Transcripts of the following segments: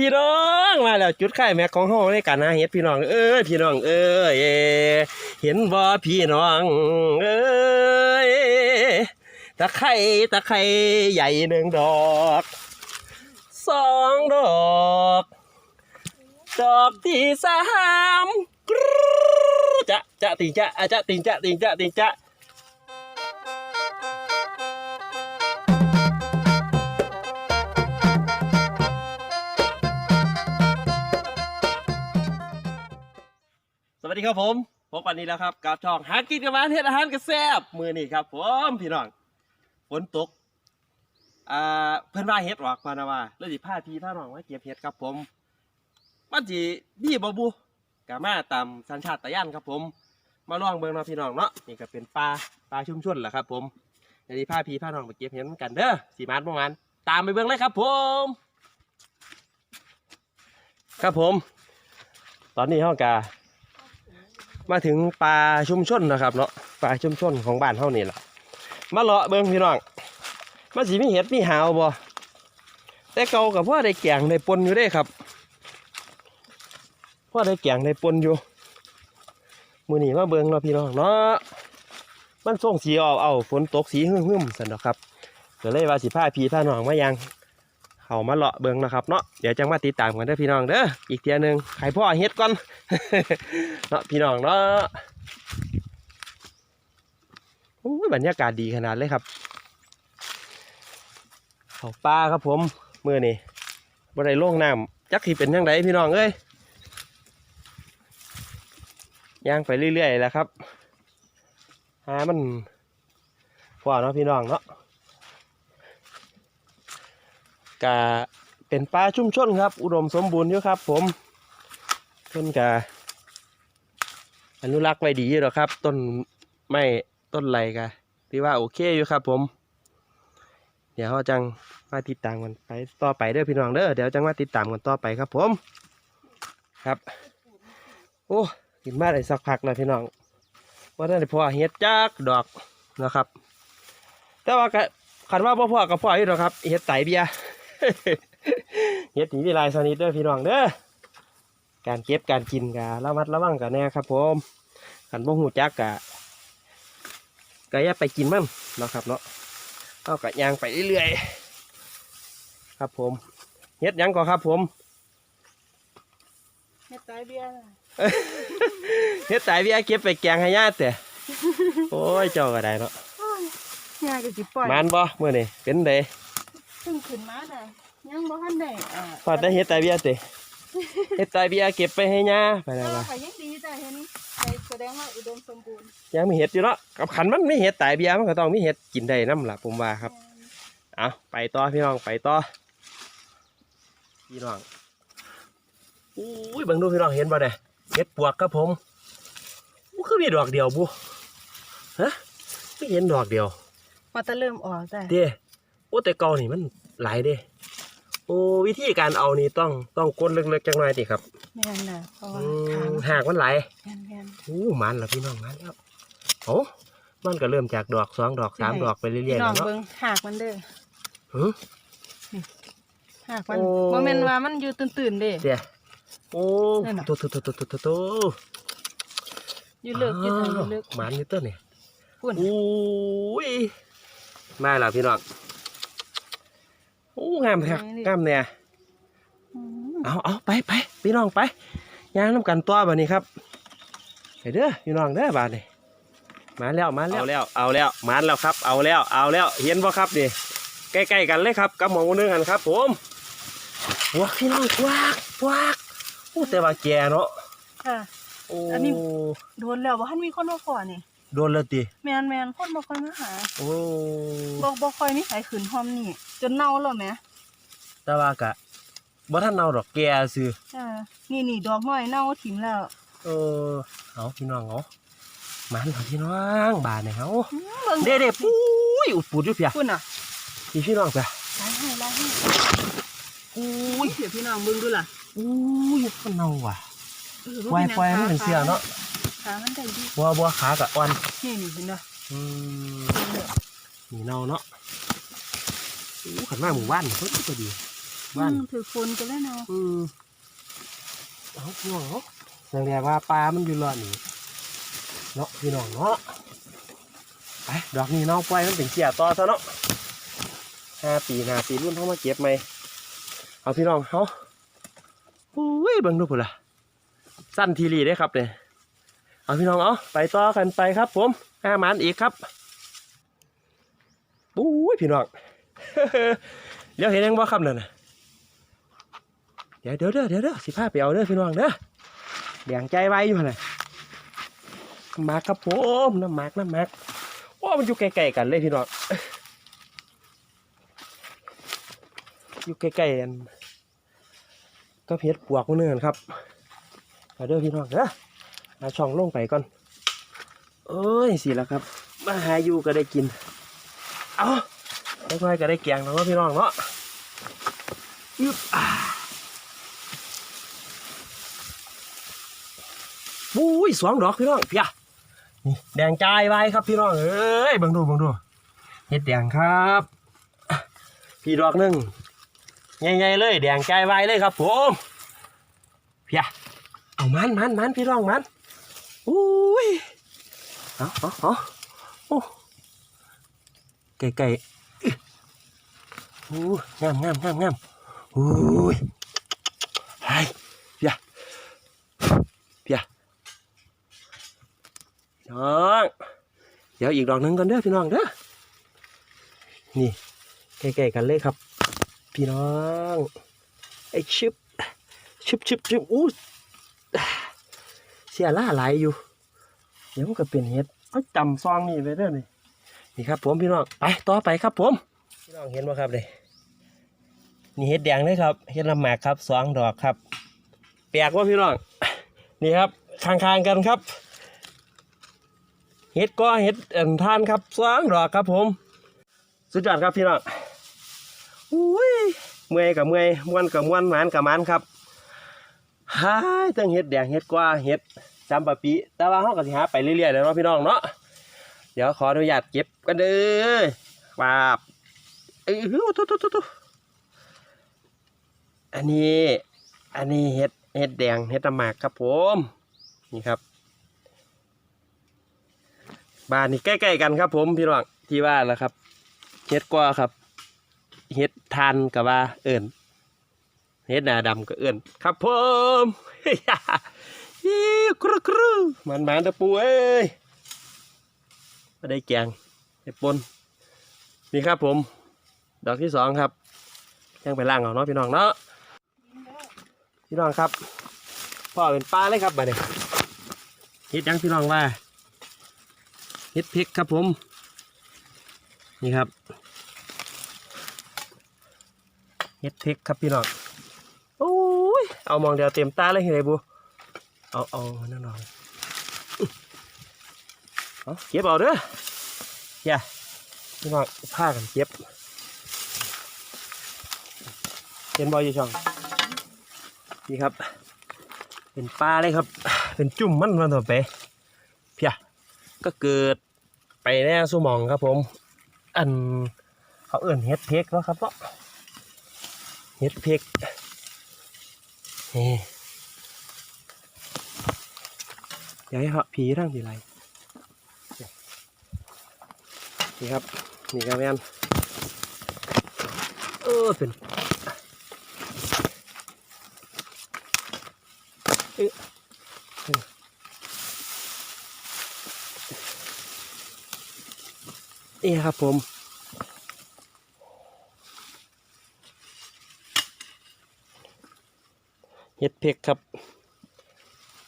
พี่น้องมาแล้วจุดไข่แม็กของห้องในการหาเห็ดพี่น้องเอ้ยพี่น้องเอ้ยเห็นบ่พี่น้องเอ้ยตะไคร่ตะไคร่ใหญ่หนึ่งดอกสองดอกดอกที่สามจะจะติงจะอะจะติงจะติงจะติงจะ วัสดีครับผมพบกันนี้แล้วครับกับช่องหากินกับหวานเฮ็ดอาหารกระแซบมือนี่ครับผมพี่น้องฝนตกอ่าเพิ่นว่าเฮ็ดออกมานะว่าแล้วสิพาพี่พาน้องมาเก็บเฮ็ดครับผมมันสิดีบ่บุกะมาตามสัญชาตญาณครับผม มาลองเบิ่งเนาะพี่น้องเนาะนี่ก็เป็นปลาปลาชุ่มชุ่นแหละครับ ผมเดี๋ยวสิพาพี่พาน้องไปเก็บเฮ็ดกันเด้อสิมานบ่มานตามไปเบิ่งเลยครับ ผม ครับผม ตอนนี้เฮากะ มาถึงป่าชุมชนนะครับเนาะป่าชุมชนของบ้านเฮานี่แหละมาเลาะเบิ่งพี่น้องมาสิมีเห็ดมีหาวบ่แต่เก่ากับพ่อได้แกงได้ปนอยู่ได้ครับพ่อได้แกงได้ปนอยู่มื้อนี้มาเบิ่งเนาะพี่น้องเนาะมันส่งสีเอาเอาฝนตกสีหึ่มๆซั่นดอกครับก็เลยว่าสิพาพี่พาหนองมายัง เขามาเลาะเบิงนะครับเนาะเดี๋ยวจังมาติดตามกันเด้อพี่น้องเด้ออีกเทียหนึงใครพ่อเฮ็ดก่อนเนาะพี่น้องเนาะโอ้ยบรรยากาศดีขนาดเลยครับเขาป่าครับผมเมื่อนี่บ่ได้ลงน้ำจักสิเป็นยังไงพี่น้องเอ้ยย่างไปเรื่อยๆแล้วครับหามันพอเนาะพี่น้องเนาะ กะเป็นป่าชุ่มชนครับ อุดมสมบูรณ์อยู่ครับ ผมเพิ่นกะอนุรักษ์ไว้ดีอยู่หรอครับ ต้นไม้ต้นไรกะที่ว่าโอเคอยู่ครับ ผม เดี๋ยวเราจังมาติดตามกันไปต่อไปเด้อพี่น้องเด้อเดี๋ยวจังมาติดตามกันต่อไปครับ ผม ครับ โอ้กินมาได้สักพักแล้วพี่น้องว่าได้พอเฮ็ดจักดอกนะครับ แต่ว่าขันว่าพ่อๆกับพ่ออยู่หรอครับเฮ็ดไตเบียร์ เฮ็ดหนีวิไลายสนิทเด้อพี่น้องเด้อการเก็บการกินกะระมัดระวังกันแน่ครับผมขันบ่หูจักกะก็อย่าไปกินมันเนาะครับเนาะเอากะยางไปเรื่อยๆครับผมเฮ็ดหยังก่อนครับผมเฮ็ดตายเบี้ยน่ะเฮ็ดสายเบียเก็บไปแกงให้ญาติแต่โอ้ยเจ้าก็ได้เนาะโอ้ยยายก็สิปล่อยมานบ่มื้อนี้เป็นได เพิ่งขึ้นมาได้ยังบ่ทันได้อ่าพอได้เฮ็ดสายเบียติเฮ็ดสายเบียเก็บไปให้ญาไปแต่แล้วว่าว่าก็ยังดีจ้ะเห็นไปแสดงว่าอุดมสมบูรณ์ยังมีเฮ็ดอยู่เนาะกับขันมันมีเฮ็ดสายเบียมันก็ต้องมีเฮ็ดกินได้นํล่ะผมว่าครับเอาไปต่อพี่น้องไปต่อพี่น้องอุ้ยเบิ่งดูพี่น้องเห็นบ่เนี่ยเห็ดปวกครับผมอู้คือมีดอกเดียวบุฮะไม่เห็นดอกเดียวมาแตะเริ่มออกจ้ะเด้โอ้แต่เก่านี่มันหลายเด้โอ้วิธีการเอานี่ต้องต้องก้นเล็กๆจังหน่อยติครับแม่นน่ะเพราะอืว่ามทางหากมันหลายแม่นแม่นอู้มันแล้วพี่น้องมันแล้วโอ้มันก็เริ่มจากดอกสองดอกสามดอกไปเรื่อยพี่ๆน้อแล้วเนาะงเบิ่งหากมันเด้อหึ หากมันโอ้ บ่แม่นว่ามันอยู่ตื่นๆเด้ เดี๋ยวโอ้นั่นน่ะ โตโตโตโตโตโตโตอยู่เลิกอยู่ไสอยู่เลิกหมันอยู่ตัวนี่ พุ่น อุ้ยมาแล้วพี่น้อง โอ้งามครับงามเนี่ยอืมเอาเอาไปไปพี่น้องไปย่างน้ำกันตัวแบบนี้ครับไปเด้อพี่น้องเด้อบาดนี่มาแล้วมาแล้วเอาแล้วเอาแล้วมาแล้วครับ เอาแล้วเอาแล้วเห็นบ่ครับนี่ใกล้ๆกันเลยครับกับหมองนึงกันครับ ผมพวกพี่น้องพวกพวกโอ้แต่ว่าแกเนาะค่ะโอ้อันนี้โดนแล้วบ่ทันมีคนมาขอนี่ โดนแล้วติแม่นแม่นคนบ่ค่อยมาหาโอ้บ่บ่ค่อยมีไผขืนหอมนี่ จนเน่าแล้วแหมแต่ว่ากะบ่ท่านเอาดอกแกซื้ออ่านี่นี่ดอกน้อยเน่าถิ่มแล้ว เออเอาพี่น้องเอามันเอาพี่น้องบานเนี่ยเอาอืมเบิ่งเด็ดเด็ดปุ้ยอุดปูดอยู่เพียคุณอะพี่พี่น้องเพียไล่ให้ไล่ให้อุ้ยเดี๋ยวพี่น้องเบิ่งดูล่ะอุ้ยมันเน่าว่ะเออปล่อยปล่อยมันเป็นเสียเนาะ ขามันได้ดีบัวบัวขากับอ่อนนี่นี่เห็นเนาะอืมนี่เน่าเนาะอู้ขันมาหมู่บ้านเพิ่นก็ดีบ้านอืมถือฝนกันแล้วเนาะอืมเอาพี่น้องเนาะแสดงว่าปลามันอยู่รอดนี่เนาะพี่น้องเนาะไปดอกนี้เนาะปล่อยมันเป็นเกียร์ต่อซะเนาะห้าปีหน้าปีรุ่นเขามาเก็บไหมเอาพี่น้องเขาอุ้ยเบิ่งดูพุ่นล่ะสั้นทีรีได้ครับเนี่ย เอาพี่น้องเอาไปต่อกันไปครับ ผมห้ามันอีกครับอุ้ยพี่น้องเดี๋ยวเห็นยังบ่ครับนั่นน่ะเดี๋ยวเดี๋ยวเดี๋ยวเดี๋ยวเดี๋ยวสิพาไปเอาเด้อพี่น้องเด้อแดงใจไว้อยู่น่ะมากครับผมน้ำมากน้ำมากโอ้มันอยู่ใกล้ๆกันเลยพี่น้องอยู่ใกล้ๆกันก็เพชรปวกเนื่อนครับเด้อพี่น้องเด้อ หาช่องลงไปก่อนเอ้ยสิแล้วครับ มาหาอยู่ก็ได้กิน เอาไม่ค่อยก็ได้แกงแล้วเนะพี่น้องเนาะอึ๊บอ่าปุ้ยสองดอกพี่น้องเพียนี่แดงใจไว้ครับพี่น้องเอ้ยบังดูบังดูเห็ดแดงครับ พี่ดอกหนึ่งใหญ่ๆเลย แดงใจไว้เลยครับผมเพียเอามันมันมันพี่น้องมัน อุ้ยเอาเอาเอาโอ้ไก่ไก่โอ้งามงามงามงามอุ้ยไอ้เพียเพียน้องเดี๋ยวอีกดอกหนึงกันเด้อพี่น้องเด้อนี่ใกล้ๆกันเลยครับ พี่น้องไอ้ชิบชิบชิบชิบอู้ เสียล่าหลายอยู่ เดี๋ยวมันก็เป็นเห็ดก็จำซองนี่ไปเด้อนี่นี่ครับ ผมพี่น้องไปต่อไปครับ ผมพี่น้องเห็นไหมครับเลยนี่เห็ดแดงเลยครับเห็ดลำหมากครับสองดอกครับ แปลกว่าพี่น้องนี่ครับข้างๆกันครับเห็ดก็เห็ดเอ็นทานครับสองดอกครับผม สุดยอดครับพี่น้องอุ้ยเมื่อยกับเมื่อยม้วนกับม้วนหมานกับหมานครับ ฮ่าตั้งเห็ดแดงเห็ดกว่าเห็ดจำปะปีแต่ว่าเราก็สิหาไปเรื่อยๆเลยเนาะพี่น้องเนาะเดี๋ยวขออนุญาตเก็บกันเด้อปาบเอ้ยตุ๊ตุ๊ตุ๊ตุ๊อันนี้ อันนี้เห็ดเห็ดแดงเห็ดตะหมากครับผมนี่ครับบ้านนี่ใกล้ๆกันครับ ผมพี่น้องที่ว่าแหละครับเฮ็ดกว่าครับเฮ็ดทานกับว่าเอิ่น เฮ็ดนาดำก็เอิ่นครับผมฮิวกรุกรุมันมันตะปูเอ้ยมาได้แกงได้ปนนี่ครับผม ดอกที่สองครับยังไปล่างเอาเนาะพี่น้องเนาะพี่น้องครับพ่อเป็นปลาเลยครับมาเนี่ยเฮ็ดยังพี่น้องว่าเฮ็ดเพกครับผม นี่ครับเฮ็ดเพกครับพี่น้อง เอามองเดียวเต็มตาเลยเฮ้ยบูเอาเอานั่นหน่อยเอเก็บเอาเด้ออย่าพี่น้องผ้ากันเก็บเห็นบอยอยู่ช่องนี่ครับ เป็นปลาเลยครับ เป็นจุ่มมันมันต่อไปเพียก็เกิดไปแน่สมองครับผม อันเขาเอื่นเฮ็ดเพกแล้วครับเนาะเฮ็ดเพก นี่อย่าให้ผีทั้งทีไรนี่ครับ นี่ครับแม่นเออเป็นเอ๊ะนี่ครับผม ห็ดเพกครับ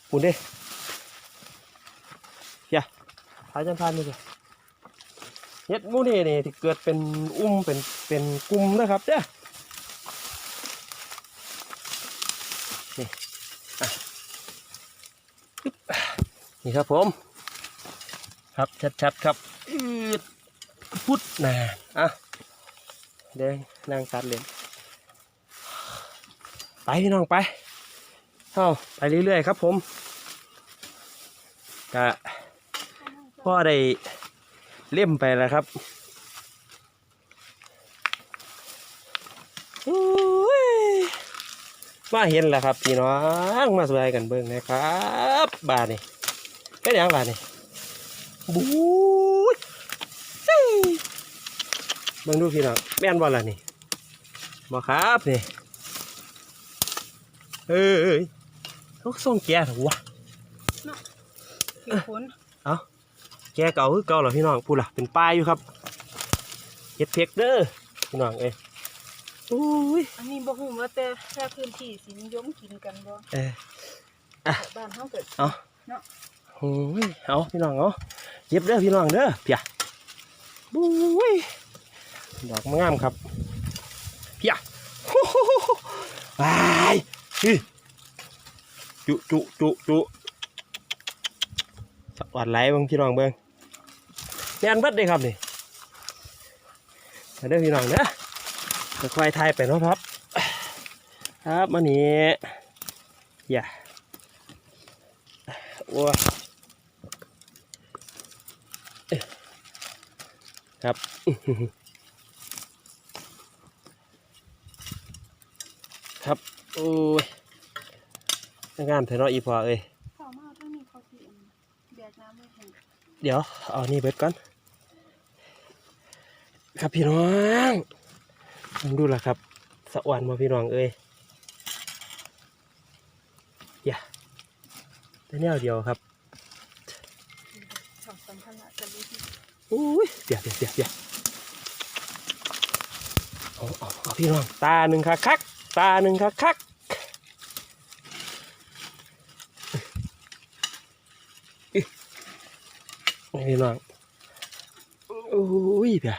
ปูนเด้อย่าพายจันพานนี่เลยเห็ดมูนี่นี่ที่เกิดเป็นอุ้มเป็นเป็นกลุ่มนะครับเด้อนี่นี่ครับผม ครับชัดๆครับพุดน่ะอะเดี๋ยวนางตัดเลนไปพี่น้องไป เข้าไปเรื่อยๆครับผมกะพ่อได้เล่มไปแล้วครับมาเห็นแล้วครับพี่น้องมาสวยกันเบิ่งนะครับบานี่เป็นหยังบานี่บู๊ดซีเบิ่งดูพี่น้องแม่นบ่ล่ะนี่บ่ครับนี่เอ้ย เขาส่งแกเถอะวะผิวขนแกเก่าคือเก่าเหรอพี่น้องพูดล่ะเป็นป้ายอยู่ครับเฮ็ดเพกเด้อพี่น้องเอ้ยอุ้ยอันนี้บ่ฮู้ว่าแต่แค่พื้นที่สินิยมกินกันบ่เออบ้านเฮาเกิดเอาโอ้ยเอาพี่น้องเอาเย็บเด้อพี่น้องเด้อเพียบุ้ยดอกงามครับเพียโอ้โหไปฮึ จุจุจุจุสวัสดีบิ่งพี่น้องเบิ่งแม่นเบิดเลยครับนี่มาเด้อพี่น้องเด้อค่อยๆทายไปนะครับครับมานี้อย่าโอ้ครับครับ โอ้ย งามเถอะเนาะอีพอเอ้ยเข้ามาเท่านี้เขาสิอันแบกน้ำไว้ให้เดี๋ยว เอานี่เบิดก่อน ครับพี่น้องลองดูล่ะครับ สะอวนมาพี่น้องเอ้ยอย่าแต่แนวเดียวครับช่องสัมภาระกันเลยที่อุ้ยเดี๋ยวเดี๋ยวเดี๋ยวเดี๋ยวเอาเอาเอาพี่น้อง ตาหนึ่งคักคักตาหนึ่งคักคักอิ๊ะ นี่พี่น้องอุ้ยเปีย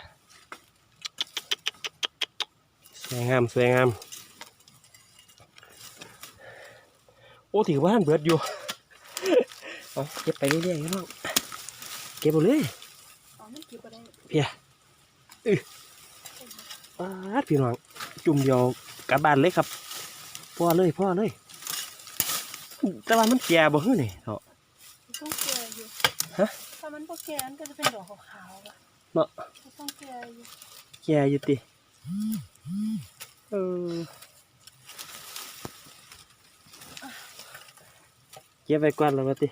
สวยงามสวยงาม โอ้ถือว่าท่านเบิดอยู่เอาเก็บไปเรื่อยๆพี่น้องเก็บไปเลยเอามันเก็บบ่ได้เพียอึปาดพี่น้องจุ่มเดียวกลับบ้านเลยครับพ่อเลยพ่อเลยแต่ว่ามันแก่บ่ฮื้อนี่เถาะต้องแก่อยู่ฮะถ้า มันบ่แก่มันก็จะเป็นดอกขาวๆอะเนาะก็ต้องแก่อยู่แก่อยู่ติเออเก็บไปก่อนแล้วว่าติ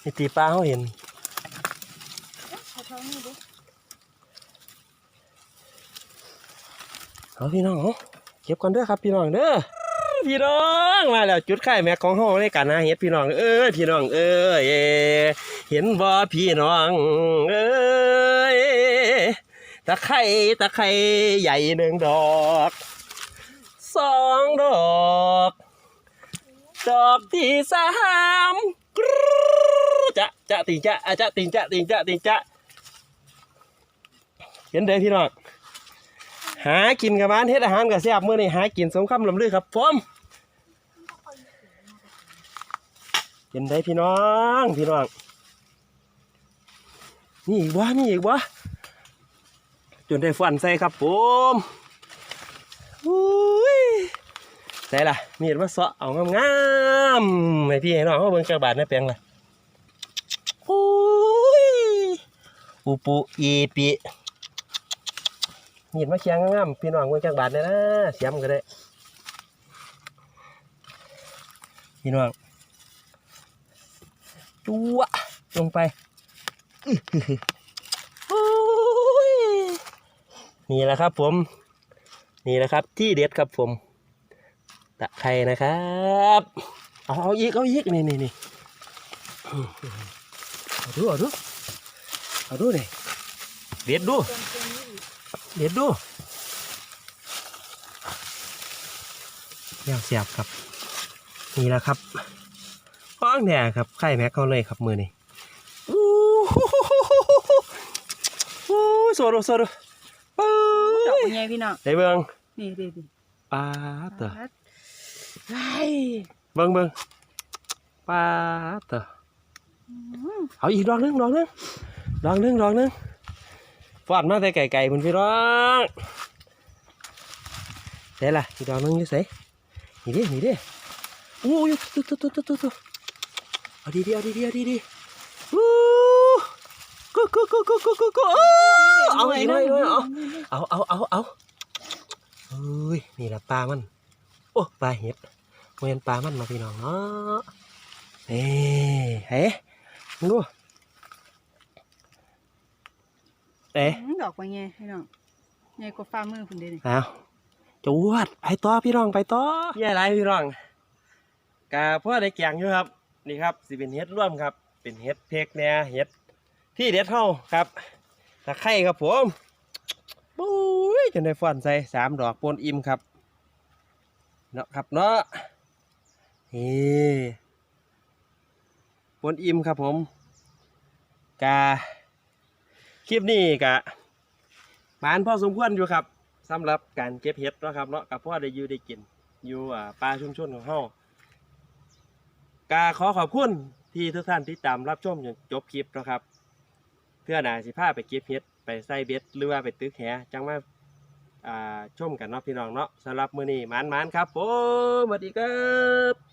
ไอตีปลาเขาเห็นเอ๊ะเขาเท่านี้ดูเอาพี่น้องเอาเก็บก่อนเด้อครับพี่น้องเด้อ พี่น้องมาแล้วจุดไข่แม็กของห้องในการหาเห็ดพี่น้องเอ้ยพี่น้องเอ้ยเห็นบ่พี่น้องเอ้ยตะไคร่ตะไคร่ใหญ่หนึ่งดอกสองดอกดอกที่สามกรู๊ดจะจะติงจะอะจะติงจะติงจะติงจะเห็นเด้พี่น้อง หากินกับบ้านเฮ็ดอาหารกับแซ่บมื้อนี้หากินสมคำลำลือครับผมเป็นได้พี่น้องพี่น้องนี่อีกวะนี่อีกวะจนได้ฟันใส่ครับผมอุ้ยใส่ละมีดมาเสาะเอางามๆให้พี่ให้น้องเขาเบิ่งกระบาดในแปลงละอุ้ยปูปูอีปี มีดมาเคียงงามๆพี่น้องเมืองจักบาทเลยนะเสียมก็ได้ พี่น้องจัวลงไปนี่แหละครับผม นี่แหละครับ ที่เด็ดครับผม ตะไคร่นะครับ เอาเอาอีกเอาอีกนี่นี่นี่เอาดูเอาดูเอาดูนี่เด็ดดู เด็ดดูอยากเสียบครับ นี่แหละครับป้องแหน่ครับไข่แม็กเขาเลยครับมือนี่อู้หูหูหูหูหูอู้โซโดโซโดปื้ดอกยเป็นไงพี่น้องได้เบิ้งนี่ดิดิปลาเตอไอ้เบิ้งเบิ้งปลาเตอเอาอีกดอกหนึงดอกหนึงดอกหนึงดอกหนึง ฟาดมาแต่ไก่ไก่มันพี่น้องเดี๋ยวล่ะอีกดอกหนึงอยู่ไสนี่ดินี่ดิโอ้ยตุ๊ตุ๊ตุ๊ตุ๊ตุ๊ตุ๊เอาดีดีเอาดีดีเอาดีดีอู้กูกูกูกูกูกูกูโอ้เอาหน่อยอีกหน่อยเอาเอาเอาเอาเอ้ยนี่ละปลามันโอ้ปลาเห็ดเวนปลามันมาพี่น้องเนาะเอ้เฮ้ดู เอ๊ะอืมดอกว่าไงพี่น้องใหญ่กว่าฝ่ามือคุณเด้นี่เอาจวดไปต่อพี่น้องไปต่อแย่ไรพี่น้องกาพ่อได้แกงอยู่ครับ นี่ครับสิเป็นเห็ดร่วมครับ เป็นเห็ดเพกเนี่ยเห็ดที่เด็ดเท่าครับตะไคร่ครับผมปุ้ยจนได้ฟอนใส่สามดอกปนอิ่มครับเนาะครับเนาะนี่ปนอิ่มครับผมกา คลิปนี้กะหมานพอสมควรอยู่ครับสำหรับการเก็บเห็ดนะครับเนาะกับพ่อได้อยู่ได้กิน อยู่อ่าป่าชุมชนของเฮากาขอขอบคุณที่ทุกท่านที่ตามรับชมจนจบคลิปนะครับเพื่อหนาสิพาไปเก็บเห็ดไปใส่เบ็ดหรือว่าไปตึกแหจังมาอ่าชมกันเนาะพี่น้องเนาะสำหรับมื้อนี้หมานครับผมสวัสดีครับ